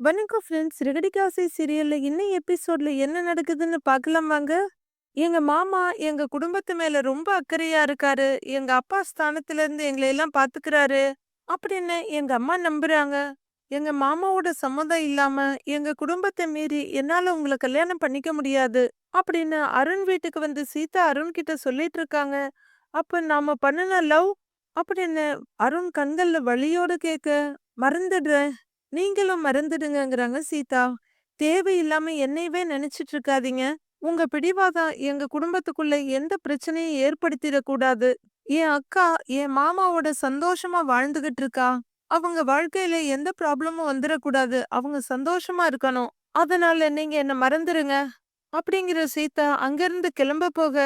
வணக்கம் ஃப்ரெண்ட்ஸ் ரெகடிகாசை சீரியல்ல இன்னும் எபிசோட்ல என்ன நடக்குதுன்னு பார்க்கலாம் வாங்க எங்க மாமா எங்க குடும்பத்து மேல ரொம்ப அக்கறையா இருக்காரு. எங்க அப்பா ஸ்தானத்துல இருந்து எங்களை எல்லாம் பார்த்துக்கிறாரு. அப்படின்னு எங்க அம்மா நம்புறாங்க. எங்க மாமாவோட சம்மதம் இல்லாம எங்க குடும்பத்தை மீறி என்னால உங்களை கல்யாணம் பண்ணிக்க முடியாது அப்படின்னு அருண் வீட்டுக்கு வந்து சீதா அருண் கிட்ட சொல்லிட்டு இருக்காங்க. அப்ப நாம பண்ணுன லவ் அப்படின்னு அருண் கண்கள்ல வழியோடு கேட்க மறந்துடுறேன். நீங்களும் மறந்துடுங்கிறாங்க சீதா. தேவையில்லாம என்னையவே நினைச்சிட்டு இருக்காதீங்க உங்க பிடிவாதம் எங்க குடும்பத்துக்குள்ள எந்த பிரச்சனையும் ஏற்படுத்திடக்கூடாது. என் அக்கா என் மாமாவோட சந்தோஷமா வாழ்ந்துகிட்டு இருக்கா அவங்க வாழ்க்கையில எந்த ப்ராப்ளமும் வந்துடக்கூடாது. அவங்க சந்தோஷமா இருக்கணும். அதனால நீங்க என்ன மறந்துருங்க. அப்படிங்கிற சீதா அங்கிருந்து கிளம்ப போக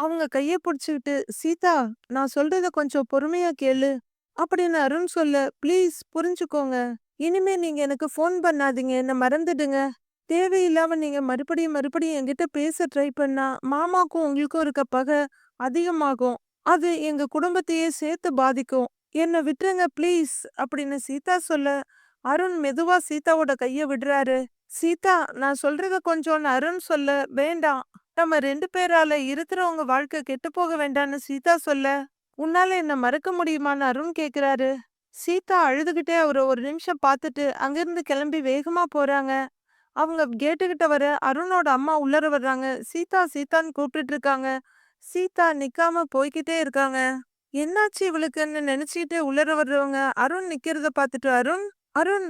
அவங்க கைய புடிச்சுக்கிட்டு சீதா நான் சொல்றத கொஞ்சம் பொறுமையா கேளு. அப்படின்னு அருண் சொல்ல ப்ளீஸ் புரிஞ்சுக்கோங்க. இனிமே நீங்க எனக்கு ஃபோன் பண்ணாதீங்க. என்ன மறந்துடுங்க. தேவையில்லாம நீங்க மறுபடியும் மறுபடியும் என்கிட்ட பேச ட்ரை பண்ணா மாமாக்கும் உங்களுக்கும் இருக்க பகை அதிகமாகும். அது எங்க குடும்பத்தையே சேர்த்து பாதிக்கும். என்ன விட்டுருங்க ப்ளீஸ் அப்படின்னு சீதா சொல்ல அருண் மெதுவா சீதாவோட கைய விடுறாரு. சீதா நான் சொல்றத கொஞ்சம்னு அருண் சொல்ல வேண்டாம். நம்ம ரெண்டு பேரால இருக்கிறவங்க வாழ்க்கை கெட்டு போக வேண்டாம்னு சீதா சொல்ல உன்னால என்ன மறக்க முடியுமான்னு அருண் கேக்குறாரு. சீதா அழுதுகிட்டே அவரை ஒரு நிமிஷம் பார்த்துட்டு அங்கிருந்து கிளம்பி வேகமா போறாங்க. அவங்க கேட்டுக்கிட்ட வர அருணோட அம்மா உள்ளர வர்றாங்க. சீதா சீதான்னு கூப்பிட்டுட்டு இருக்காங்க. சீதா நிக்காம போய்கிட்டே இருக்காங்க. என்னாச்சு இவளுக்குன்னு நினைச்சுக்கிட்டே உள்ளர வர்றவங்க? அருண் நிக்கிறத பார்த்துட்டு அருண் அருண்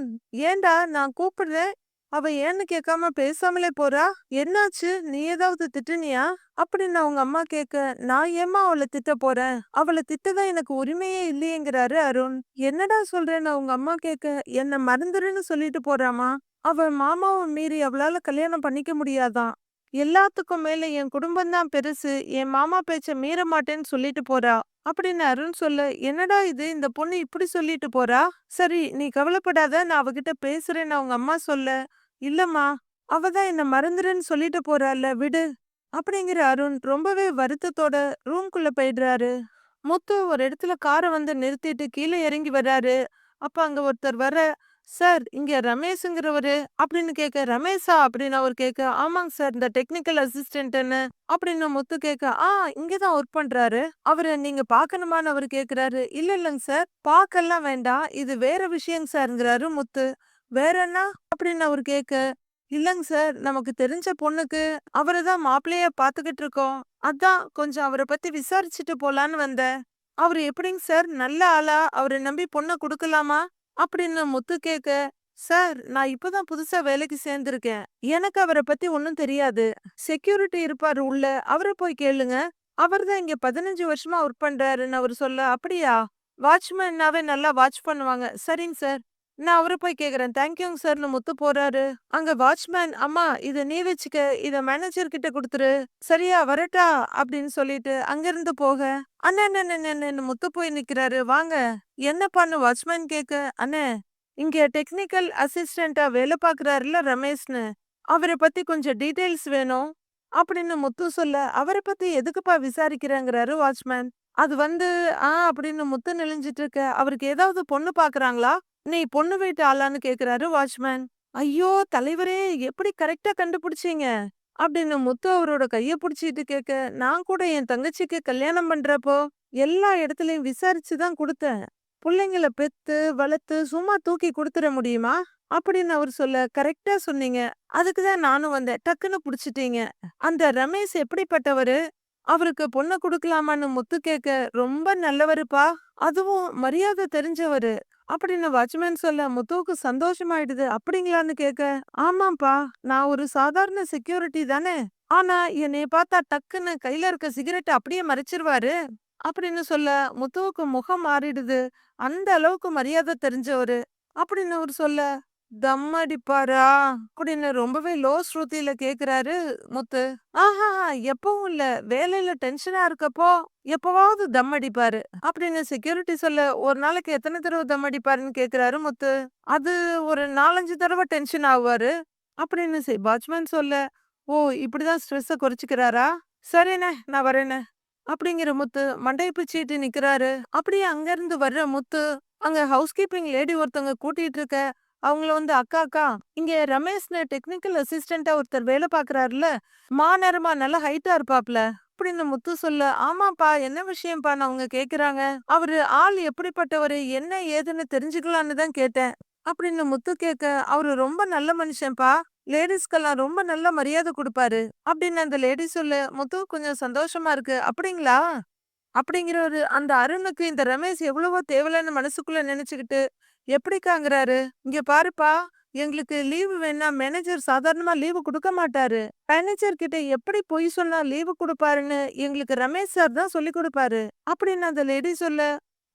ஏன்டா நான் கூப்பிடுறேன்? அவ ஏன்னு கேட்காம பேசாமலே போறா? என்னாச்சு? நீ ஏதாவது திட்டுனியா? அப்படின்னு அவங்க அம்மா கேட்க நான் ஏமா அவளை திட்ட போறேன்? அவளை திட்டதான் எனக்கு உரிமையே இல்லையேங்கிறாரு அருண். என்னடா சொல்றேன்னு அவங்க அம்மா கேட்க என்ன மறந்துருன்னு சொல்லிட்டு போறாமா அவ மாமாவை மீறி அவளால கல்யாணம் பண்ணிக்க முடியாதான். எல்லாத்துக்கும் மேல என் குடும்பம் தான் பெருசு. என் மாமா பேச்ச மீற மாட்டேன்னு சொல்லிட்டு போறா. அப்படின்னு அருண் சொல்ல என்னடா இது? இந்த பொண்ணு இப்படி சொல்லிட்டு போறா? சரி நீ கவலைப்படாத நான் அவகிட்ட பேசுறேன்னு அவங்க அம்மா சொல்ல. இல்லம்மா அவ தான் என்ன மறந்துடுன்னு சொல்லிட்டு போறால விடு. அப்படிங்கிற அருண் ரொம்பவே வருத்தத்தோட ரூம்குள்ள போயிடுறாரு. முத்து ஒரு இடத்துல காரை வந்து நிறுத்திட்டு கீழே இறங்கி வர்றாரு. அப்ப அங்க ஒருத்தர் வர சார் இங்க ரமேஷுங்கிறவரு. அப்படின்னு கேட்க ரமேஷா? அப்படின்னு அவர் கேட்க ஆமாங்க சார் இந்த டெக்னிக்கல் அசிஸ்டன்ட்னு அப்படின்னு முத்து கேட்க ஆ இங்கதான் ஒர்க் பண்றாரு. அவரை நீங்க பாக்கணுமான்னு அவர் கேக்குறாரு. இல்ல இல்லைங்க சார் பாக்கெல்லாம் வேண்டாம். இது வேற விஷயங்க சார்ங்கிறாரு முத்து. வேற என்ன? அப்படின்னு அவர் கேட்க இல்லைங்க சார் நமக்கு தெரிஞ்ச பொண்ணுக்கு அவரை தான் மாப்பிள்ளைய பாத்துக்கிட்டு இருக்கோம். அதான் கொஞ்சம் அவரை பத்தி விசாரிச்சுட்டு போலான்னு வந்தேன். அவர் எப்படிங்க சார் நல்ல ஆளா? அவரை நம்பி பொண்ணை கொடுக்கலாமா? அப்படின்னு முத்து கேட்க சார் நான் இப்பதான் புதுசா வேலைக்கு சேர்ந்திருக்கேன். எனக்கு அவரை பத்தி ஒன்னும் தெரியாது. செக்யூரிட்டி இருப்பாரு உள்ள. அவரை போய் கேளுங்க. அவர் தான் இங்க பதினஞ்சு வருஷமா ஒர்க் பண்றாருன்னு அவர் சொல்ல அப்படியா? வாட்ச்மேன்னாவே நல்லா வாட்ச் பண்ணுவாங்க. சரிங்க சார். நான் அவரை போய் கேக்குறேன் தேங்க்யூங்க சார்னு முத்து போறாரு. அங்க வாட்ச்மேன் அம்மா இத நீ வச்சுக்க இத மேனேஜர் கிட்ட கொடுத்துரு. சரியா வரட்டா? அப்படின்னு சொல்லிட்டு அங்கிருந்து போக அண்ணா அண்ணன் முத்து போய் நிக்கிறாரு. வாங்க. என்ன பண்ணு வாட்ச்மேன் கேக்க அண்ணே இங்க டெக்னிக்கல் அசிஸ்டண்டா வேலை பாக்குறாருல ரமேஷ்னு. அவரை பத்தி கொஞ்சம் டீடைல்ஸ் வேணும். அப்படின்னு முத்து சொல்ல அவரை பத்தி எதுக்குப்பா விசாரிக்கிறேங்கிறாரு வாட்ச்மேன் அது வந்து ஆ அப்படின்னு முத்து நெளிஞ்சிட்டு இருக்க அவருக்கு ஏதாவது பொண்ணு பாக்குறாங்களா நீ பொண்ணு வீட்டு ஆளான்னு கேக்குறாரு வாட்ச்மேன். ஐயோ தலைவரே எப்படி கரெக்டா கண்டுபிடிச்சீங்க? அப்படின்னு முத்து அவரோட கைய புடிச்சிட்டு கேட்க நான் கூட என் தங்கச்சிக்கு கல்யாணம் பண்றப்போ எல்லா இடத்துலயும் விசாரிச்சு தான் கொடுத்தேன். பிள்ளைங்களை பெத்து வளர்த்து சும்மா தூக்கி கொடுத்துட முடியுமா? அப்படின்னு அவர் சொல்ல கரெக்டா சொன்னீங்க. அதுக்கு தான் நானும் வந்தேன். டக்குன்னு புடிச்சிட்டீங்க. அந்த ரமேஷ் எப்படிப்பட்டவரு? அவருக்கு பொண்ணை கொடுக்கலாமான்னு முத்து கேட்க ரொம்ப நல்லவருப்பா. அதுவும் மரியாதை தெரிஞ்சவரு. அப்படின்னு வாட்ச்மேன் சொல்ல முத்துவுக்கு சந்தோஷமாயிடுது அப்படிங்களான்னு கேட்க ஆமாப்பா நான் ஒரு சாதாரண செக்யூரிட்டி தானே ஆனா என்னைய பார்த்தா டக்குன்னு கையில இருக்க சிகரெட் அப்படியே மறைச்சிருவாரு அப்படின்னு சொல்ல முத்துவுக்கு முகம் மாறிடுது. அந்த அளவுக்கு மரியாதை தெரிஞ்சவரு அப்படின்னு அவர் சொல்ல தம் அடிப்பாரா? அப்படின்னு ரொம்பவே லோ ஸ்ருதியில கேக்குறாரு முத்து. ஆஹா எப்பவும் இல்ல. வேலையில டென்ஷனா இருக்கப்போ எப்பவாவது தம் அடிப்பாரு அப்படின்னு செக்யூரிட்டி சொல்ல ஒரு நாளைக்கு எத்தனை தடவை தம் அடிப்பாருன்னு கேக்குறாரு முத்து. அது ஒரு நாலஞ்சு தடவை டென்ஷன் ஆகுவாரு அப்படின்னு வாட்ச்மேன் சொல்ல ஓ இப்படிதான் ஸ்ட்ரெஸ்ஸ குறைச்சிக்கிறாரா? சரிண்ணே நான் வரேனே அப்படிங்கிற முத்து மண்டையை பிச்சுட்டு நிக்கிறாரு. அப்படியே அங்க இருந்து வர்ற முத்து அங்க ஹவுஸ் கீப்பிங் லேடி ஒருத்தவங்க கூட்டிட்டு இருக்க அவங்கள வந்து அக்கா அக்கா இங்க ரமேஷ்னு டெக்னிக்கல் அசிஸ்டண்டா ஒருத்தர் வேலை பாக்குறாருல மாநேரமா நல்லா ஹைட்டா இருப்பாப்ல அப்படின்னு முத்து சொல்ல ஆமாப்பா என்ன விஷயம்ப்பா அவங்க கேக்குறாங்க? அவரு ஆள் எப்படிப்பட்டவரு என்ன ஏதுன்னு தெரிஞ்சுக்கலான்னு தான் கேட்டேன் அப்படின்னு முத்து கேட்க அவரு ரொம்ப நல்ல மனுஷன்ப்பா லேடிஸ்க்கெல்லாம் ரொம்ப நல்ல மரியாதை கொடுப்பாரு அப்படின்னு அந்த லேடி சொல்லு முத்து கொஞ்சம் சந்தோஷமா இருக்கு அப்படிங்களா? அப்படிங்கிறவரு அந்த அருணுக்கு இந்த ரமேஷ் எவ்வளவோ தேவலைன்னு மனசுக்குள்ள நினைச்சுக்கிட்டு எப்படிக்காங்கிறாரு? இங்க பாருப்பா எங்களுக்கு லீவு வேணா மேனேஜர் சாதாரணமா லீவு கொடுக்க மாட்டாரு. மேனேஜர் கிட்ட எப்படி பொய் சொன்னா லீவு கொடுப்பாருன்னு எங்களுக்கு ரமேஷ் சார் தான் சொல்லி கொடுப்பாரு. அப்படின்னு அந்த லேடி சொல்ல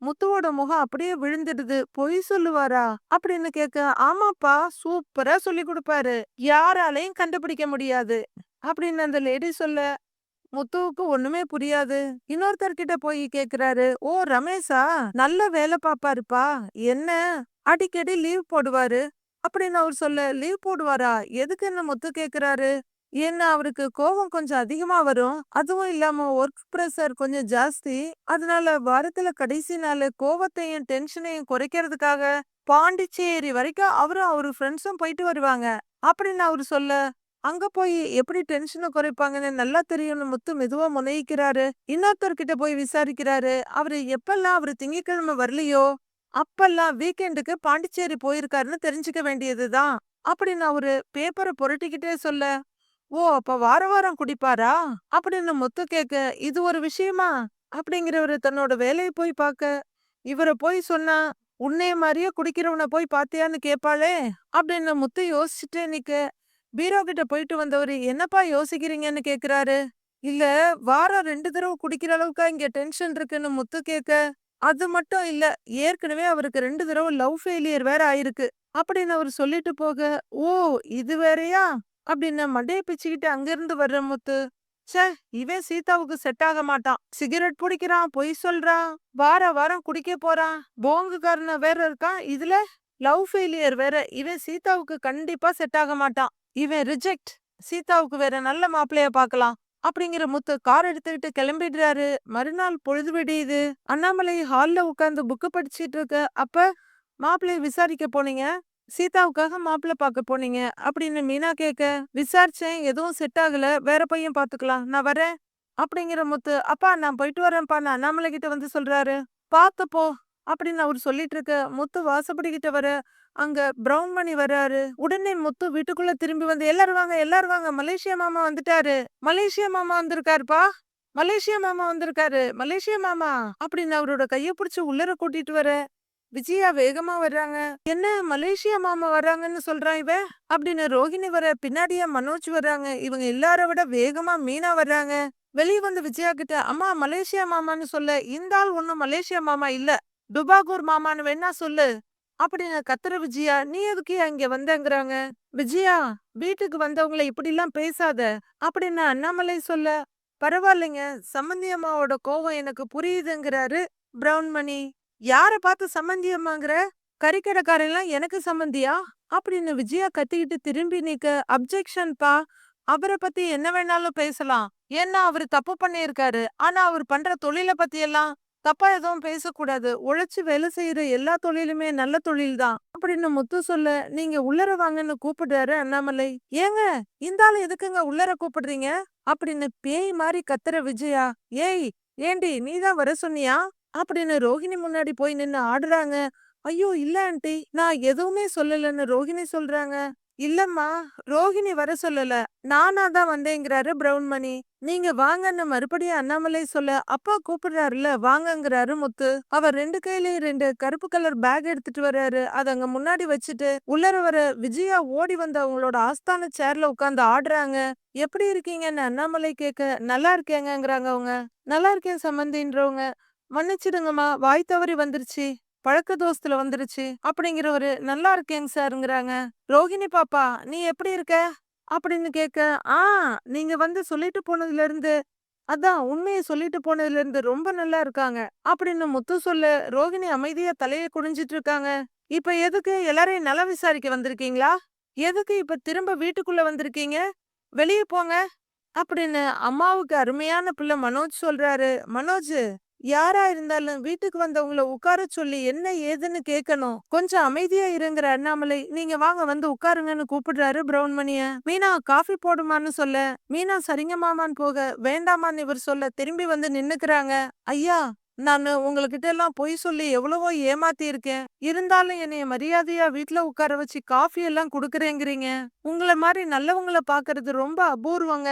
முத்துவோட முகம் அப்படியே விழுந்துடுது பொய் சொல்லுவாரா? அப்படின்னு கேட்க ஆமாப்பா சூப்பரா சொல்லி கொடுப்பாரு. யாராலையும் கண்டுபிடிக்க முடியாது. அப்படின்னு அந்த லேடி சொல்ல முத்துவுக்கு ஒண்ணுமே புரியாது. இன்னொருத்தர்கிட்ட போய் கேக்குறாரு ஓ ரமேஷா நல்ல வேலை பாப்பாருப்பா என்ன? அடிக்கடி லீவ் போடுவாரு. அப்படின்னு அவர் சொல்ல லீவ் போடுவாரா? எதுக்கு என்ன முத்து கேக்குறாரு? ஏன்னா அவருக்கு கோபம் கொஞ்சம் அதிகமா வரும்? அதுவும் இல்லாம ஒர்க் ப்ரெஷர் கொஞ்சம் ஜாஸ்தி. அதனால வாரத்துல கடைசி நாள் கோவத்தையும் டென்ஷனையும் குறைக்கிறதுக்காக பாண்டிச்சேரி வரைக்கும் அவரும் அவரு ஃப்ரெண்ட்ஸும் போயிட்டு வருவாங்க. அப்படின்னு அவரு சொல்ல அங்க போய் எப்படி டென்ஷனை குறைப்பாங்கன்னு நல்லா தெரியும்னு முத்து மெதுவா முனைக்கிறாரு இன்னொருத்தர்கிட்ட போய் விசாரிக்கிறாரு. அவரு எப்பெல்லாம் அவரு திங்கக்கிழமை வரலையோ அப்பெல்லாம் வீக்கெண்டுக்கு பாண்டிச்சேரி போயிருக்காருன்னு தெரிஞ்சுக்க வேண்டியதுதான் அப்படின்னு அவரு பேப்பரை புரட்டிக்கிட்டே சொல்ல ஓ அப்ப வார வாரம் குடிப்பாரா? அப்படின்னு முத்து கேட்க இது ஒரு விஷயமா? அப்படிங்கிறவரு தன்னோட வேலையை போய் பார்க்க இவரை போய் சொன்னா உன்னைய மாதிரியே குடிக்கிறவனை போய் பாத்தியான்னு கேட்பாளே அப்படின்னு முத்து யோசிச்சுட்டே நிக்க பீரோ கிட்ட போயிட்டு வந்தவர் என்னப்பா யோசிக்கிறீங்கன்னு கேக்குறாரு? இல்ல வாரம் ரெண்டு தடவை குடிக்கிற அளவுக்கா இங்க டென்ஷன் இருக்குன்னு முத்து கேட்க அது மட்டும் இல்ல ஏற்கனவே அவருக்கு ரெண்டு தடவை லவ் ஃபெயிலியர் வேற ஆயிருக்கு. அப்படின்னு அவர் சொல்லிட்டு போக ஓ இது வேறயா? அப்படின்னு மண்டையை பிச்சுக்கிட்டு அங்கிருந்து வர்ற முத்து ச்சே இவன் சீதாவுக்கு செட் ஆக மாட்டான். சிகரெட் பிடிக்கிறான் பொய் சொல்றான். வார வாரம் குடிக்க போறான். போங்குக்காரன வேற இருக்கான். இதுல லவ் ஃபெயிலியர் வேற. இவன் சீதாவுக்கு கண்டிப்பா செட் ஆக மாட்டான். இவன் ரிஜெக்ட் சீதாவுக்கு வேற நல்ல மாப்பிள்ளைய பார்க்கலாம் அப்படிங்கிற முத்து கார் எடுத்துக்கிட்டு கிளம்பிடுறாரு. மறுநாள் பொழுது விடியுது அண்ணாமலை ஹால்ல உட்காந்து புக்கு படிச்சிட்டு இருக்க அப்ப மாப்பிள்ளைய விசாரிக்க போனீங்க? சீதாவுக்காக மாப்பிள்ளை பார்க்க போனீங்க? அப்படின்னு மீனா கேட்க விசாரிச்சேன் எதுவும் செட் ஆகல வேற பையன் பாத்துக்கலாம் நான் வரேன். அப்படிங்கிற முத்து அப்பா நான் போயிட்டு வரேன்ப்பா நான் அண்ணாமலை கிட்ட வந்து சொல்றாரு. பாத்துப்போ அப்படின்னு அவர் சொல்லிட்டு இருக்க முத்து வாசப்படிக்கிட்ட வர அங்க பிரவுன் மணி வர்றாரு உடனே முத்து வீட்டுக்குள்ள திரும்பி வந்து எல்லாரும் வாங்க எல்லாரும் வாங்க மலேசியா மாமா வந்துட்டாரு. மலேசியா மாமா வந்திருக்காருப்பா. மலேசியா மாமா வந்திருக்காரு. மலேசியா மாமா. அப்படின்னு அவரோட கைய பிடிச்சி உள்ளர கூட்டிட்டு வர விஜயா வேகமா வர்றாங்க. என்ன மலேசியா மாமா வர்றாங்கன்னு சொல்றான் இவன் அப்படின்னு ரோஹிணி வர பின்னாடியே மனோஜ் வர்றாங்க. இவங்க எல்லார விட வேகமா மீனா வர்றாங்க. வெளியே வந்து விஜயா கிட்ட அம்மா மலேசியா மாமான்னு சொல்ல. இந்த ஆள் ஒண்ணும் மலேசியா மாமா இல்ல. டுபாகூர் மாமான்னு வேணா சொல்லு. அப்படின்னு கத்துற விஜயா நீ எதுக்கு இங்க வந்தங்கிறாங்க? விஜயா வீட்டுக்கு வந்தவங்கள இப்படிலாம் பேசாத. அப்படின்னு அண்ணாமலை சொல்ல. பரவாயில்லைங்க சம்மந்தி அம்மாவோட கோவம் எனக்கு புரியுதுங்கிறாரு பிரவுன் மணி யார பார்த்து சம்மந்தியம்மாங்கிற கறிக்கடைக்காரெல்லாம் எனக்கு சம்மந்தியா அப்படின்னு விஜயா கத்திக்கிட்டு திரும்பி நிக்க அப்ஜெக்ஷன் பா அவரை பத்தி என்ன வேணாலும் பேசலாம். ஏன்னா அவரு தப்பு பண்ணியிருக்காரு. ஆனா அவர் பண்ற தொழில பத்தி எல்லாம் தப்பா எதுவும் பேசக்கூடாது. உழைச்சு வேலை செய்யற எல்லா தொழிலுமே நல்ல தொழில் தான். அப்படின்னு முத்து சொல்ல நீங்க உள்ளர வாங்கன்னு கூப்பிடுறாரு அண்ணாமலை. ஏங்க இந்த ஆள் எதுக்குங்க உள்ளர கூப்பிடுறீங்க? அப்படின்னு பேய் மாதிரி கத்துற விஜயா ஏய் ஏண்டி நீதான் வர சொன்னியா? அப்படின்னு ரோஹிணி முன்னாடி போய் நின்னு ஆடுறாங்க. ஐயோ இல்ல ஆண்டி நான் எதுவுமே சொல்லலன்னு ரோஹிணி சொல்றாங்க. இல்லம்மா ரோஹிணி வர சொல்லல. நானா தான் வந்தேங்கிறாரு பிரவுன் மணி நீங்க வாங்கன்னு மறுபடியும் அண்ணாமலை சொல்ல அப்பா கூப்பிடுறாருல வாங்கங்கிறாரு முத்து. அவர் ரெண்டு கையிலயும் ரெண்டு கருப்பு கலர் பேக் எடுத்துட்டு வர்றாரு. அத அங்க முன்னாடி வச்சுட்டு உள்ளர வர விஜயா ஓடி வந்து அவங்களோட ஆஸ்தான சேர்ல உட்காந்து ஆடுறாங்க. எப்படி இருக்கீங்கன்னு அண்ணாமலை கேட்க நல்லா இருக்கேங்கிறாங்க அவங்க. நல்லா இருக்கேன் சம்பந்தின்றவங்க மன்னிச்சிடுங்கம்மா வாய் தவறி வந்துருச்சு. பழக்க தோசத்துல வந்துருச்சு. அப்படிங்கிறவரு நல்லா இருக்கேங்க சாருங்கிறாங்க. ரோஹிணி பாப்பா நீ எப்படி இருக்க? அப்படின்னு கேட்க ஆ நீங்க வந்து சொல்லிட்டு போனதுல இருந்து அதான் உண்மையை சொல்லிட்டு போனதுல இருந்து ரொம்ப நல்லா இருக்காங்க அப்படின்னு முத்து சொல்ல ரோகிணி அமைதியா தலையை குடிஞ்சிட்டு இருக்காங்க. இப்ப எதுக்கு எல்லாரையும் நல விசாரிக்க வந்திருக்கீங்களா? எதுக்கு இப்ப திரும்ப வீட்டுக்குள்ள வந்திருக்கீங்க? வெளியே போங்க அப்படின்னு அம்மாவுக்கு அருமையான பிள்ளை மனோஜ் சொல்றாரு. மனோஜ் யாரா இருந்தாலும் வீட்டுக்கு வந்தவங்கள உட்கார சொல்லி என்ன ஏதுன்னு கேட்கணும் கொஞ்சம் அமைதியா இருங்கிற அண்ணாமலை. நீங்க வாங்க வந்து உட்காருங்கன்னு கூப்பிடுறாரு பிரவுன் மணிய மீனா காஃபி போடுமான்னு சொல்ல. மீனா சரிங்க மாமான்னு போக வேண்டாமான்னு இவர் சொல்ல திரும்பி வந்து நின்னுக்கிறாங்க. ஐயா நானு உங்ககிட்ட எல்லாம் பொய் சொல்லி எவ்வளவோ ஏமாத்தி இருக்கேன். இருந்தாலும் என்னைய மரியாதையா வீட்டுல உட்கார வச்சு காஃபி எல்லாம் குடுக்கறேங்கிறீங்க. உங்களை மாதிரி நல்லவங்கள பாக்குறது ரொம்ப அபூர்வங்க.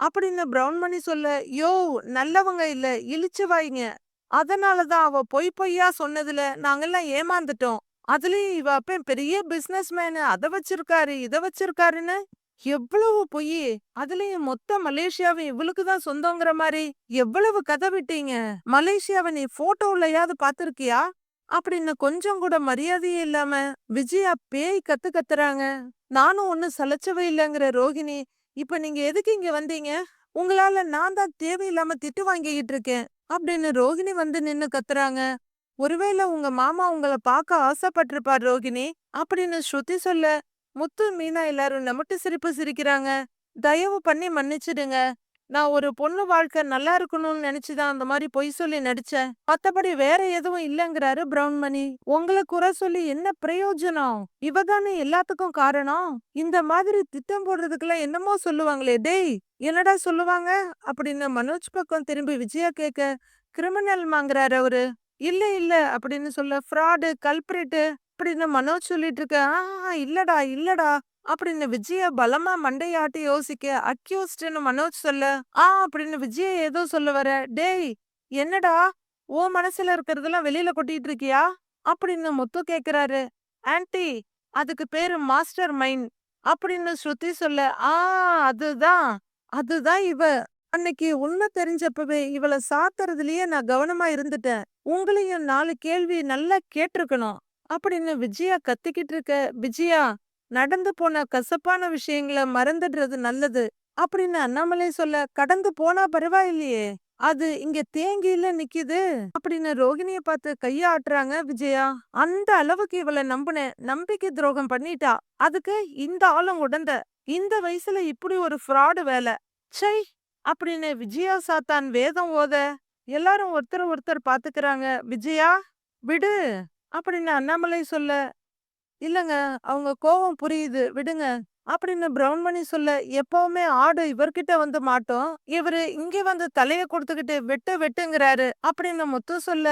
அப்படின்னு பிரவுன் மணி சொல்ல யோ நல்லவங்க இல்ல இழிச்சவாய்ங்க அதனாலதான் அவ பொய் பொய்யா சொன்னதுல நாங்கெல்லாம் ஏமாந்துட்டோம். அதுலயும் இவ அப்பன் பெரிய பிசினஸ் மேனு அத வச்சிருக்காரு இத வச்சிருக்காருன்னு? எவ்வளவு பொய்? அதுலயும் மொத்த மலேசியாவும் இவளுக்கு தான் சொந்தங்கிற மாதிரி எவ்வளவு கதை விட்டீங்க? மலேசியாவை நீ போட்டோலயாவது பாத்திருக்கியா அப்படின்னு கொஞ்சம் கூட மரியாதையே இல்லாம விஜயா பேய் கத்து கத்துறாங்க. நானும் ஒன்னும் சலைச்சவே இல்லைங்கிற ரோகிணி இப்ப நீங்க எதுக்கு இங்க வந்தீங்க? உங்களால நான் தான் தேவையில்லாம திட்டு வாங்கிக்கிட்டு இருக்கேன் அப்படின்னு ரோகிணி வந்து நின்னு கத்துறாங்க. ஒருவேளை உங்க மாமா உங்களை பார்க்க ஆசைப்பட்டிருப்பார் ரோகிணி அப்படின்னு ஸ்ருதி சொல்ல முத்து மீனா எல்லாரும் நமட்டு சிரிப்பு சிரிக்கிறாங்க. தயவு பண்ணி மன்னிச்சிடுங்க. நான் ஒரு பொண்ணு வாழ்க்கை நல்லா இருக்கணும்னு நினைச்சுதான் அந்த மாதிரி பொய் சொல்லி நடிச்சேன். மத்தபடி வேற எதுவும் இல்லங்கிறாரு பிரவுன்மணி உங்களை குறை சொல்லி என்ன பிரயோஜனம்? இவதானே எல்லாத்துக்கும் காரணம். இந்த மாதிரி திட்டம் போடுறதுக்கெல்லாம் என்னமோ சொல்லுவாங்களே டேய் என்னடா சொல்லுவாங்க? அப்படின்னு மனோஜ் பக்கம் திரும்பி விஜயா கேட்க கிரிமினல் வாங்குறாரு அவரு. இல்ல இல்ல அப்படின்னு சொல்ல ஃப்ராடு கல்பிரிட்டு அப்படின்னு மனோஜ் சொல்லிட்டு இருக்க ஆஹ் இல்லடா இல்லடா. அப்படின்னு விஜய பலமா மண்டையாட்டி யோசிக்க அக்யூஸ்ட்னு மனோஜ் சொல்ல. ஆ அப்படின்னு விஜய ஏதோ சொல்ல வர டேய் என்னடா ஓ மனசுல இருக்கிறதெல்லாம் வெளியில கொட்டிட்டு இருக்கியா? அப்படின்னு முத்து கேக்குறாரு. ஆன்ட்டி அதுக்கு பேரு மாஸ்டர் மைண்ட். அப்படின்னு ஸ்ருதி சொல்ல ஆ அதுதான் அதுதான் இவ. அன்னைக்கு உண்மை தெரிஞ்சப்பவே இவளை சாத்துறதுலயே நான் கவனமா இருந்துட்டேன். உங்களையும் நாலு கேள்வி நல்லா கேட்டிருக்கணும் அப்படின்னு விஜயா கத்திக்கிட்டு இருக்க விஜயா நடந்து போன கசப்பான விஷயங்களை மறந்துடுறது நல்லது அப்படின்னு அண்ணாமலை சொல்ல கடந்து போனா பரவாயில்லையே அது இங்க தேங்கியில நிக்குது அப்படின்னு ரோகிணிய பார்த்து கைய ஆட்டுறாங்க விஜயா. அந்த அளவுக்கு இவளை நம்புனேன் நம்பிக்கை துரோகம் பண்ணிட்டா. அதுக்கு இந்த ஆளும் உடந்த இந்த வயசுல இப்படி ஒரு ஃப்ராடு வேலை சை அப்படின்னு விஜயா சாத்தான் வேதம் ஓத எல்லாரும் ஒருத்தர் ஒருத்தர் பாத்துக்கிறாங்க விஜயா விடு அப்படின்னு அண்ணாமலை சொல்ல இல்லங்க அவங்க கோவம் புரியுது விடுங்க அப்படின்னு பிரவுன் மணி சொல்ல எப்பவுமே ஆடு இவர்கிட்ட வந்து மாட்டோம் இவரு இங்க வந்து தலைய கொடுத்துக்கிட்டு வெட்டு வெட்டுங்கிறாரு அப்படின்னு முத்து சொல்ல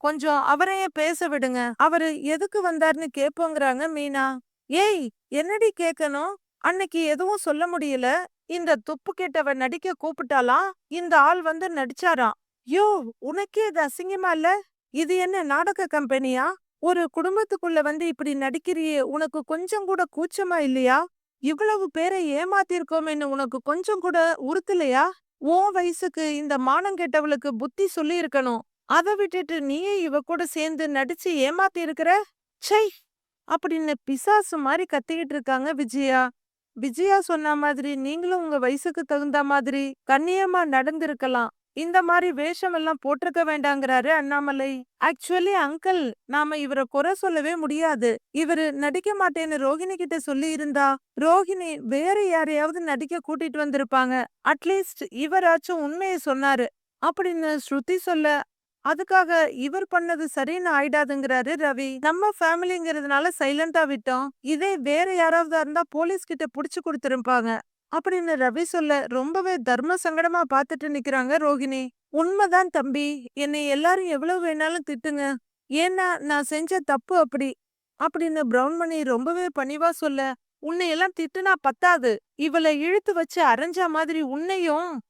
கொஞ்சம் அவரையே பேச விடுங்க அவரு எதுக்கு வந்தாருன்னு கேப்போங்கிறாங்க மீனா. ஏய் என்னடி கேட்கணும் அன்னைக்கு எதுவும் சொல்ல முடியல இந்த துப்பு கேட்டவ நடிக்க கூப்பிட்டாலாம் இந்த ஆள் வந்து நடிச்சாராம். யோ உனக்கே இது அசிங்கமா இல்ல? இது என்ன நாடக கம்பெனியா? ஒரு குடும்பத்துக்குள்ள வந்து இப்படி நடிக்கிறியே உனக்கு கொஞ்சம் கூட கூச்சமா இல்லையா? இவ்வளவு பேரை ஏமாத்திருக்கோமேன்னு உனக்கு கொஞ்சம் கூட உறுத்தலையா? உன் வயசுக்கு இந்த மானம் கெட்டவளுக்கு புத்தி சொல்லி இருக்கணும் அதை விட்டுட்டு நீயே இவ கூட சேர்ந்து நடிச்சு ஏமாத்தி இருக்கிற சை அப்படின்னு பிசாசு மாதிரி கத்திக்கிட்டு இருக்காங்க விஜயா. விஜயா சொன்ன மாதிரி நீங்களும் உங்க வயசுக்கு தகுந்த மாதிரி கண்ணியமா நடந்திருக்கலாம். இந்த மாதிரி வேஷம் எல்லாம் போட்டிருக்க வேண்டாங்கிறாரு அண்ணாமலை. ஆக்சுவலி அங்கிள் நாம இவரை குறை சொல்லவே முடியாது. இவரு நடிக்க மாட்டேன்னு ரோஹிணி கிட்ட சொல்லி இருந்தா ரோஹிணி வேற யாரையாவது நடிக்க கூட்டிட்டு வந்திருப்பாங்க. அட்லீஸ்ட் இவராச்சும் உண்மையை சொன்னாரு. அப்படின்னு ஸ்ருதி சொல்ல அதுக்காக இவர் பண்ணது சரின்னு ஆயிடாதுங்கிறாரு ரவி. நம்ம ஃபேமிலிங்கிறதுனால சைலண்டா விட்டோம். இதே வேற யாராவது இருந்தா போலீஸ் கிட்ட புடிச்சு கொடுத்திருப்பாங்க. அப்படின்னு ரவி சொல்ல ரொம்பவே தர்ம சங்கடமா பாத்துட்டு நிக்கிறாங்க ரோகிணி உண்மைதான் தம்பி. என்னை எல்லாரும் எவ்வளவு வேணாலும் திட்டுங்க. ஏன்னா நான் செஞ்ச தப்பு அப்படி. அப்படின்னு பிரவுன்மணி ரொம்பவே பணிவா சொல்ல உன்னை எல்லாம் திட்டுனா பத்தாது. இவளை இழுத்து வச்சு அரைஞ்சா மாதிரி உன்னையும்.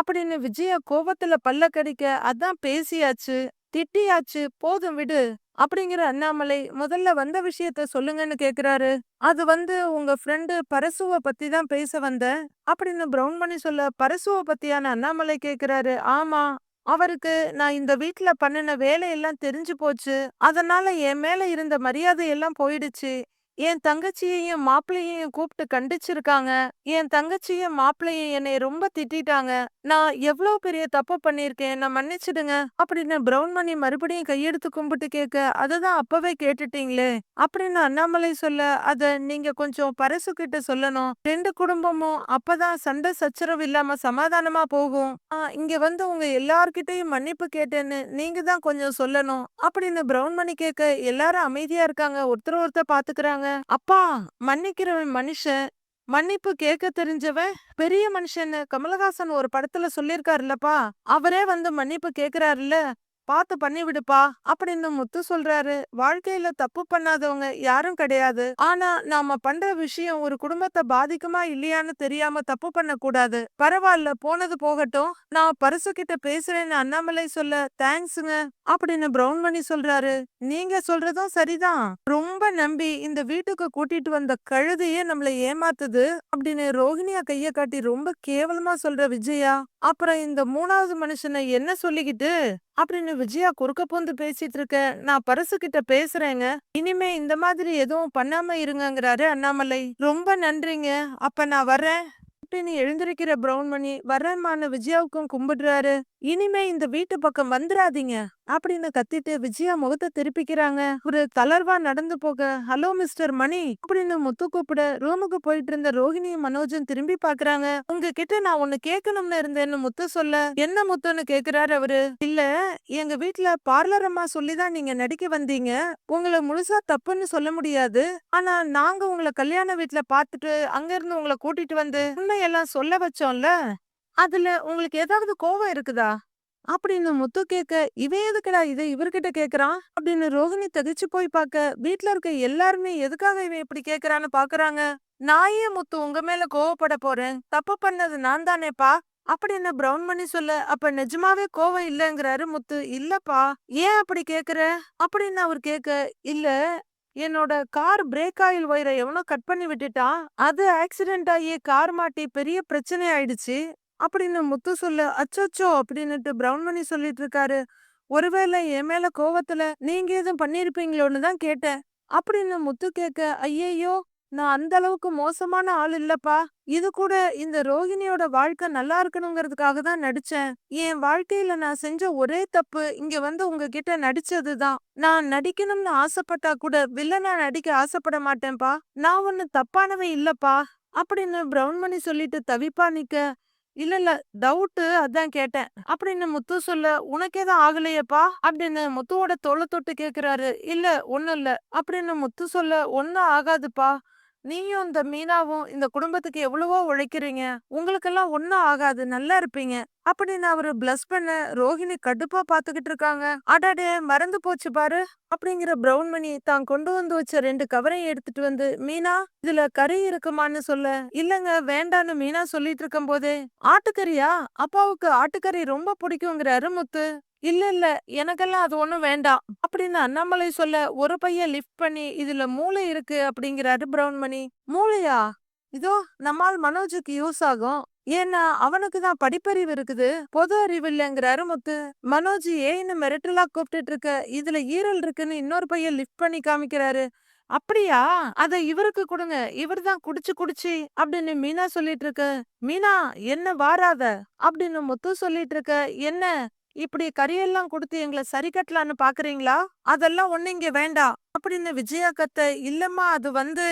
அப்படின்னு விஜயா கோவத்துல பல்ல கடிக்க அதான் பேசியாச்சு. திட்டியாச்சு. போதும் விடு. அப்படிங்கிற அண்ணாமலை முதல்ல வந்த விஷயத்த சொல்லுங்கன்னு கேக்குறாரு. அது வந்து உங்க ஃப்ரெண்டு பரசுவ பத்தி தான் பேச வந்த. அப்படின்னு பிரவுன் பண்ணி சொல்ல பரசுவ பத்தியான அண்ணாமலை கேக்குறாரு. ஆமா அவருக்கு நான் இந்த வீட்ல பண்ணின வேலையெல்லாம் தெரிஞ்சு போச்சு. அதனால என் மேல இருந்த மரியாதை எல்லாம் போயிடுச்சு. என் தங்கச்சியையும் மாப்பிள்ளையையும் கூப்பிட்டு கண்டிச்சிருக்காங்க. என் தங்கச்சியும் மாப்பிள்ளையும் என்னை ரொம்ப திட்டிட்டாங்க. நான் எவ்வளவு பெரிய தப்பு பண்ணிருக்கேன் நான் மன்னிச்சிடுங்க அப்படின்னு பிரவுன் மணி மறுபடியும் கையெடுத்து கும்பிட்டு கேட்க அததான் அப்பவே கேட்டுட்டீங்களே? அப்படின்னு அண்ணாமலை சொல்ல அத நீங்க கொஞ்சம் பரசு கிட்ட சொல்லணும். ரெண்டு குடும்பமும் அப்பதான் சண்டை சச்சரவு இல்லாம சமாதானமா போகும். இங்க வந்து உங்க எல்லார்கிட்டையும் மன்னிப்பு கேட்டேன்னு நீங்க தான் கொஞ்சம் சொல்லணும். அப்படின்னு பிரவுன் மணி கேட்க எல்லாரும் அமைதியா இருக்காங்க. ஒருத்தர் ஒருத்தர் பாத்துக்கிறாங்க. அப்பா மன்னிக்கிறவன் மனுஷன். மன்னிப்பு கேட்க தெரிஞ்சவன் பெரிய மனுஷன்னு கமலஹாசன் ஒரு படத்துல சொல்லியிருக்காருல்லப்பா. அவரே வந்து மன்னிப்பு கேக்குறாருல்ல பார்த்து பண்ணி விடுப்பா அப்படின்னு முத்து சொல்றாரு. வாழ்க்கையில தப்பு பண்ணாதவங்க யாரும் கிடையாது. ஆனா நாம பண்ற விஷயம் ஒரு குடும்பத்தை பாதிக்குமா இல்லையான்னு தெரியாம தப்பு பண்ண கூடாது பரவாயில்ல போனது போகட்டும். நான் பரிசு கிட்ட பேசுறேன்னு அண்ணாமலை சொல்ல தேங்க்ஸுங்க அப்படின்னு பிரவுன் மணி சொல்றாரு. நீங்க சொல்றதும் சரிதான். ரொம்ப நம்பி இந்த வீட்டுக்கு கூட்டிட்டு வந்த கழுதையே நம்மள ஏமாத்துது அப்படின்னு ரோஹிணியா கைய காட்டி ரொம்ப கேவலமா சொல்ற விஜயா அப்புறம் இந்த மூணாவது மனுஷனை என்ன சொல்லிக்கிட்டு? அப்படின்னு விஜயா குறுக்க பூந்து பேசிட்டு இருக்க நான் பரசு கிட்ட பேசுறேங்க. இனிமே இந்த மாதிரி எதுவும் பண்ணாம இருங்கங்கிறாரு அண்ணாமலை. ரொம்ப நன்றிங்க. அப்ப நான் வர்றேன். சாப்பிட்டுன்னு எழுந்திருக்கிற பிரவுன் மணி வர்றமான விஜயாவுக்கும் கும்பிடுறாரு. இனிமே இந்த வீட்டு பக்கம் வந்துடாதீங்க அப்படின்னு கத்திட்டு விஜயா முகத்தை திருப்பிக்கிறாங்க. ஒரு தளர்வா நடந்து போக ஹலோ மிஸ்டர் மணி அப்படின்னு முத்து கூப்பிட ரூமுக்கு போயிட்டு இருந்த ரோஹிணியும் மனோஜும் திரும்பி பாக்குறாங்க. உங்ககிட்ட நான் ஒண்ணு கேட்கணும்னு இருந்தேன்னு முத்து சொல்ல என்ன முத்துன்னு கேக்குறாரு அவரு. இல்ல எங்க வீட்டுல பார்லர் அம்மா சொல்லிதான் நீங்க நடிக்க வந்தீங்க. உங்களை முழுசா தப்புன்னு சொல்ல முடியாது. ஆனா நாங்க உங்களை கல்யாண வீட்ல பாத்துட்டு அங்க இருந்து உங்களை கூட்டிட்டு வந்து எல்லாம் சொல்ல வச்சோம்ல அதுல உங்களுக்கு ஏதாவது கோவம் இருக்குதா? அப்படின்னு முத்து கேட்க இவன் எதுக்குடா இதை இவர்கிட்ட கேக்குறான்? அப்படின்னு ரோஹிணி தகிச்சு போய் பார்க்க வீட்ல இருக்க எல்லாருமே எதுக்காக இவன் இப்படி கேக்குறான்னு பாக்குறாங்க? நான் ஏன் முத்து உங்க மேல கோவப்பட போறேன்? தப்பு பண்ணது நான் தானேப்பா? அப்படின்னு பிரவுன் பண்ணி சொல்ல அப்ப நிஜமாவே கோவம் இல்லங்கறாரு முத்து. இல்லப்பா. ஏன் அப்படி கேக்குற? அப்படின்னு அவர் கேட்க இல்ல என்னோட கார் பிரேக் ஆயில் ஒயரை எவனோ கட் பண்ணி விட்டுட்டான் அது ஆக்சிடென்ட் ஆகி கார் மாட்டி பெரிய பிரச்சனை ஆயிடுச்சு. அப்படின்னு முத்து சொல்ல அச்சோச்சோ அப்படின்னுட்டு பிரவுன்மணி சொல்லிட்டு இருக்காரு. ஒருவேளை என் மேல கோவத்துல நீங்க எதுவும் பண்ணிருப்பீங்களோன்னு தான் கேட்டேன். அப்படின்னு முத்து கேட்க ஐயையோ நான் அந்த அளவுக்கு மோசமான ஆள் இல்லப்பா. இது கூட இந்த ரோகிணியோட வாழ்க்கை நல்லா இருக்கணுங்கிறதுக்காக தான் நடிச்சேன். என் வாழ்க்கையில நான் செஞ்ச ஒரே தப்பு இங்க வந்து உங்ககிட்ட நடிச்சதுதான் நான் நடிக்கணும்னு ஆசைப்பட்டா கூட வில்லனா நடிக்க ஆசைப்பட மாட்டேன்ப்பா. நான் ஒன்னு தப்பானவன் இல்லப்பா. அப்படின்னு பிரவுன் மணி சொல்லிட்டு தவிப்பா நிக்க. இல்ல இல்ல டவுட்டு அதான் கேட்டேன். அப்படின்னு முத்து சொல்ல உனக்கே தான் ஆகலையப்பா? அப்படின்னு முத்துவோட தோலை தொட்டு கேக்குறாரு. இல்ல ஒண்ணும் இல்ல. அப்படின்னு முத்து சொல்ல ஒன்னும் ஆகாதுப்பா. நீயும் இந்த மீனாவும் இந்த குடும்பத்துக்கு எவ்வளவோ உழைக்கிறீங்க. உங்களுக்கெல்லாம் ஒன்னும் ஆகாது. நல்லா இருப்பீங்க. அப்படின்னு அவரு பிளஸ் பண்ண ரோஹிணி கடுப்பா பாத்துக்கிட்டு இருக்காங்க அடாடே மறந்து போச்சு பாரு அப்படிங்கிற பிரவுன் மணி தான் கொண்டு வந்து வச்ச ரெண்டு கவரையும் எடுத்துட்டு வந்து மீனா இதுல கறி இருக்குமான்னு சொல்ல. இல்லங்க வேண்டான்னு மீனா சொல்லிட்டு இருக்கும் போதே ஆட்டுக்கறியா? அப்பாவுக்கு ஆட்டுக்கறி ரொம்ப பிடிக்குங்கிறாரு முத்து. இல்ல இல்ல எனக்கெல்லாம் அது ஒண்ணும் வேண்டாம் அப்படின்னு அண்ணாமலை சொல்ல ஒரு பையன் லிஃப்ட் பண்ணி இதுல மூளை இருக்கு அப்படிங்கிறாரு பிரவுன் மணி. மூளையா? இதோ நம்மால் மனோஜுக்கு யூஸ் ஆகும். ஏன்னா அவனுக்கு தான் படிப்பறிவு இருக்குது. பொது அறிவு இல்லைங்கிறாரு முத்து மனோஜ் ஏன்னு மிரட்டலா கூப்பிட்டுட்டு இருக்க இதுல ஈரல் இருக்குன்னு இன்னொரு பையன் லிஃப்ட் பண்ணி காமிக்கிறாரு. அப்படியா? அத இவருக்கு கொடுங்க. இவர் தான் குடிச்சு குடிச்சு அப்படின்னு மீனா சொல்லிட்டு இருக்க மீனா என்ன வாராத? அப்படின்னு முத்து சொல்லிட்டு இருக்க என்ன? இப்படி கறியெல்லாம் கொடுத்து எங்களை சரி கட்டலான்னு பாக்குறீங்களா? அதெல்லாம் ஒண்ணு இங்க வேண்டாம். அப்படின்னு விஜயா கத்த இல்லம்மா அது வந்து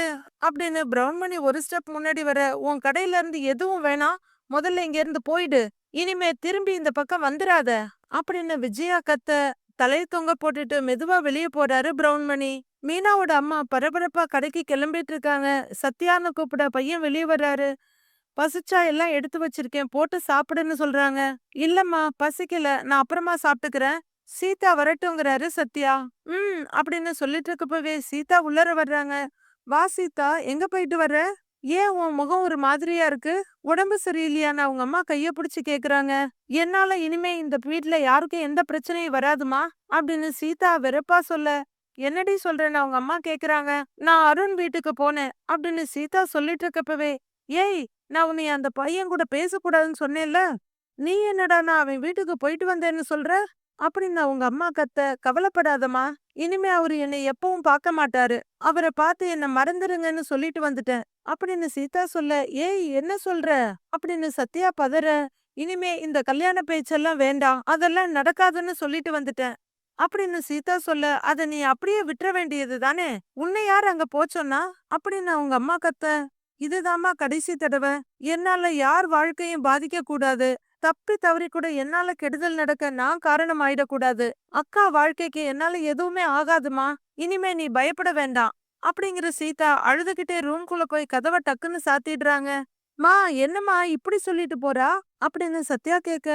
அப்படின்னு பிரவுன்மணி ஒரு ஸ்டெப் முன்னாடி வர உன் கடையில இருந்து எதுவும் வேணாம். முதல்ல இங்க இருந்து போயிடு. இனிமே திரும்பி இந்த பக்கம் வந்துடாத அப்படின்னு விஜயா கத்த தலையை தொங்க போட்டுட்டு மெதுவா வெளியே போறாரு பிரவுன்மணி மீனாவோட அம்மா பரபரப்பா கடைக்கு கிளம்பிட்டு இருக்காங்க. சத்யான்னு கூப்பிட பையன் வெளியே வர்றாரு. பசிச்சா எல்லாம் எடுத்து வச்சிருக்கேன். போட்டு சாப்பிடுன்னு சொல்றாங்க. இல்லம்மா பசிக்கல. நான் அப்புறமா சாப்பிட்டுக்கிறேன். சீதா வரட்டுங்கிறாரு சத்யா. ம் அப்படின்னு சொல்லிட்டு இருக்கப்பவே சீதா உள்ளர வர்றாங்க. வா சீதா எங்க போயிட்டு வர்ற? ஏன் உன் முகம் ஒரு மாதிரியா இருக்கு? உடம்பு சரியில்லையான்னு அவங்க அம்மா கைய பிடிச்சு கேக்குறாங்க. என்னால இனிமே இந்த வீட்ல யாருக்கும் எந்த பிரச்சனையும் வராதுமா? அப்படின்னு சீதா வெறுப்பா சொல்ல என்னடி சொல்றேன்னு அவங்க அம்மா கேக்குறாங்க? நான் அருண் வீட்டுக்கு போனேன். அப்படின்னு சீதா சொல்லிட்டு இருக்கப்பவே ஏய் நான் உன்னை அந்த பையன் கூட பேசக்கூடாதுன்னு சொன்னேன்ல. நீ என்னடா நான் அவன் வீட்டுக்கு போயிட்டு வந்தேன்னு சொல்ற? அப்படின்னு அவங்க அம்மா கத்த கவலைப்படாதம்மா. இனிமே அவரு என்னை எப்பவும் பார்க்க மாட்டாரு. அவரை பார்த்து என்ன மறந்துருங்கன்னு சொல்லிட்டு வந்துட்டேன். அப்படின்னு சீதா சொல்ல ஏய் என்ன சொல்ற? அப்படின்னு சத்யா பதற இனிமே இந்த கல்யாண பேச்செல்லாம் வேண்டாம். அதெல்லாம் நடக்காதுன்னு சொல்லிட்டு வந்துட்டேன். அப்படின்னு சீதா சொல்ல அத நீ அப்படியே விட்டுற வேண்டியது தானே? உன்னை யார் அங்க போச்சோன்னா அப்படின்னு அவங்க அம்மா கத்த இதுதாம்மா கடைசி தடவை. என்னால யார் வாழ்க்கையும் பாதிக்க கூடாது தப்பி தவறி கூட என்னால கெடுதல் நடக்க நான் காரணம் ஆயிடக்கூடாது அக்கா வாழ்க்கைக்கு என்னால எதுவுமே ஆகாதுமா? இனிமே நீ பயப்பட வேண்டாம். அப்படிங்கிற சீதா அழுதுகிட்டே ரூம்குள்ள போய் கதவை டக்குன்னு சாத்திடுறாங்க. மா என்னம்மா இப்படி சொல்லிட்டு போறா? அப்படின்னு சத்யா கேக்க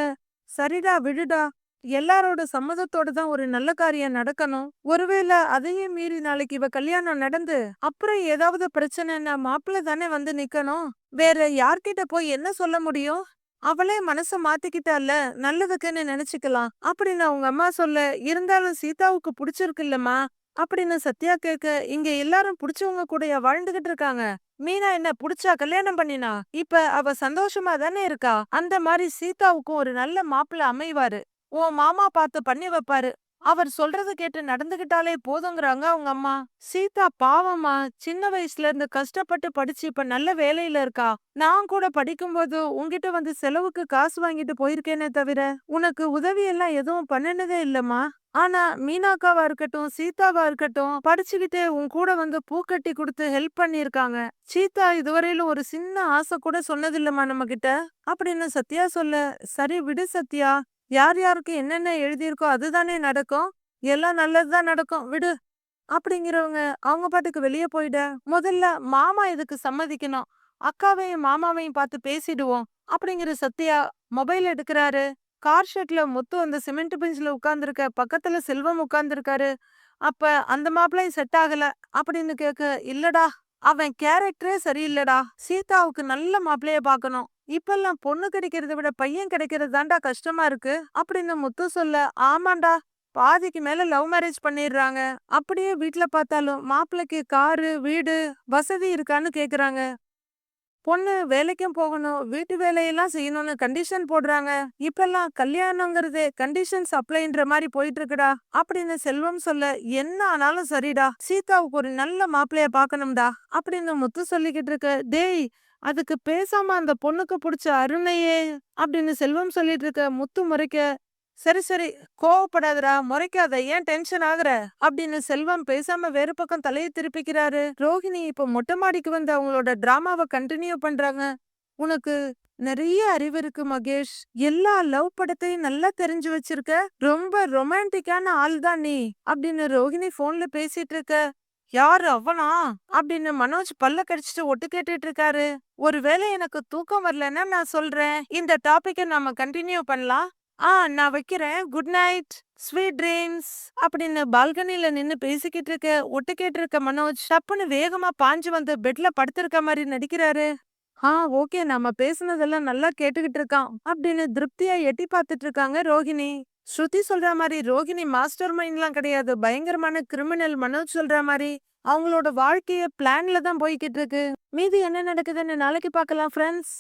சரிடா விடுடா. எல்லாரோட சம்மதத்தோட தான் ஒரு நல்ல காரியம் நடக்கணும். ஒருவேளை அதையும் மீறி நாளைக்கு இவ கல்யாணம் நடந்து அப்புறம் ஏதாவது பிரச்சனைன்னா மாப்பிள்ள தானே வந்து நிக்கணும். வேற யார்கிட்ட போய் என்ன சொல்ல முடியும்? அவளே மனச மாத்திக்கிட்டால நல்லதுக்குன்னு நினைச்சுக்கலாம். அப்படின்னு அவங்க அம்மா சொல்ல இருந்தாலும் சீதாவுக்கு பிடிச்சிருக்குல்லம்மா அப்படின்னு சத்யா கேட்க இங்க எல்லாரும் புடிச்சவங்க கூடயா வாழ்ந்துகிட்டு இருக்காங்க? மீனா என்ன புடிச்சா கல்யாணம் பண்ணினா? இப்ப அவ சந்தோஷமா தானே இருக்கா? அந்த மாதிரி சீதாவுக்கும் ஒரு நல்ல மாப்பிள்ள அமைவாரு. உன் மாமா பார்த்து பண்ணி வைப்பாரு. அவர் சொல்றத கேட்டு நடந்துகிட்டாலே போதுங்கிறாங்க அவங்க அம்மா. சீதா பாவம்மா சின்ன வயசுல இருந்து கஷ்டப்பட்டு படிச்சு இப்ப நல்ல வேலையில இருக்கா? நான் கூட படிக்கும்போது உன்கிட்ட வந்து செலவுக்கு காசு வாங்கிட்டு போயிருக்கேனே தவிர உனக்கு உதவி எல்லாம் எதுவும் பண்ணினதே இல்லம்மா. ஆனா மீனாக்காவா இருக்கட்டும் சீதாவா இருக்கட்டும் படிச்சுக்கிட்டே உன் கூட வந்து பூக்கட்டி கொடுத்து ஹெல்ப் பண்ணிருக்காங்க சீதா இதுவரையிலும் ஒரு சின்ன ஆசை கூட சொன்னதில்லம்மா நம்ம கிட்ட அப்படின்னு சத்யா சொல்ல சரி விடு சத்யா யார் யாருக்கு என்னென்ன எழுதியிருக்கோ அதுதானே நடக்கும். எல்லாம் நல்லதுதான் நடக்கும். விடு. அப்படிங்கிறவங்க அவங்க பாட்டுக்கு வெளியே போயிட. முதல்ல மாமா இதுக்கு சம்மதிக்கணும்? அக்காவையும் மாமாவையும் பார்த்து பேசிடுவோம். அப்படிங்கிற சத்யா மொபைல் எடுக்கிறாரு. கார் ஷெட்ல முத்து அந்த சிமெண்ட் பெஞ்சில் உட்கார்ந்துருக்க பக்கத்துல செல்வம் உட்கார்ந்துருக்காரு. அப்ப அந்த மாப்பிள்ளையும் செட் ஆகல. அப்படின்னு கேட்க இல்லடா. அவன் கேரக்டரே சரியில்லடா. சீதாவுக்கு நல்ல மாப்பிள்ளைய பாக்கணும் இப்பெல்லாம் பொண்ணு கிடைக்கிறத விட பையன் கிடைக்கிறது தாண்டா கஷ்டமா இருக்கு. அப்படின்னு முத்து சொல்ல ஆமாண்டா பாதிக்கு மேல லவ் மேரேஜ் பண்ணிடுறாங்க. அப்படியே வீட்ல பார்த்தாலும் மாப்பிள்ளைக்கு காரு வீடு வசதி இருக்கான்னு கேக்குறாங்க. பொண்ணு வேலைக்கும் போகணும் வீட்டு வேலையெல்லாம் செய்யணும்னு கண்டிஷன் போடுறாங்க. இப்பெல்லாம் கல்யாணங்கிறதே கண்டிஷன்ஸ் அப்ளைன்ற மாதிரி போயிட்டு இருக்குடா அப்படின்னு செல்வம் சொல்ல என்ன ஆனாலும் சரிடா. சீதாவுக்கு ஒரு நல்ல மாப்பிள்ளைய பாக்கணும்டா அப்படின்னு முத்து சொல்லிக்கிட்டு இருக்க. டேய் அதுக்கு பேசாம அந்த பொண்ணுக்கு பிடிச்ச அருணையே. அப்படின்னு செல்வம் சொல்லிட்டு இருக்க முத்து முறைக்க சரி சரி. கோவப்படாதடா. முறைக்காத. ஏன் டென்ஷன் ஆகுற? அப்படின்னு செல்வம் பேசாம வேறு பக்கம் தலையை திருப்பிக்கிறாரு. ரோஹிணி இப்ப மொட்டை மாடிக்கு வந்து அவங்களோட டிராமாவை கண்டினியூ பண்றாங்க. உனக்கு நிறைய அறிவு இருக்கு மகேஷ். எல்லா லவ் படத்தையும் நல்லா தெரிஞ்சு வச்சிருக்க. ரொம்ப ரொமான்டிக்கான ஆள் தான் நீ. அப்படின்னு ரோஹிணி போன்ல பேசிட்டு இருக்க. யாரு அவனா? அப்படின்னு மனோஜ் பல்ல கடிச்சிட்டு ஒட்டு கேட்டுட்டு இருக்காரு. ஒருவேளை எனக்கு தூக்கம் வரலன்னா நான் சொல்றேன். இந்த டாபிக்க நாம கண்டினியூ பண்ணலாம். ஆ நான் வைக்கிறேன். குட் நைட் ஸ்வீட் ட்ரீம்ஸ் அப்படின்னு பால்கனில நின்னு பேசிக்கிட்டு இருக்க ஒட்டு கேட்டிருக்க மனோஜ் டப்புன்னு வேகமா பாஞ்சு வந்து பெட்ல படுத்திருக்க மாதிரி நடிக்கிறாரு. ஆ ஓகே நம்ம பேசுனதெல்லாம் நல்லா கேட்டுக்கிட்டு இருக்கான் அப்படின்னு திருப்தியா எட்டி பார்த்துட்டு இருக்காங்க ரோஹிணி. ஸ்ருதி சொல்ற மாதிரி ரோஹிணி மாஸ்டர் மைண்ட்லாம் கிடையாது. பயங்கரமான கிரிமினல் மனோஜ் சொல்ற மாதிரி அவங்களோட வாழ்க்கைய பிளான்ல தான் போய்கிட்டு இருக்கு. மீதி என்ன நடக்குதுன்னு நாளைக்கு பார்க்கலாம் ஃப்ரெண்ட்ஸ்.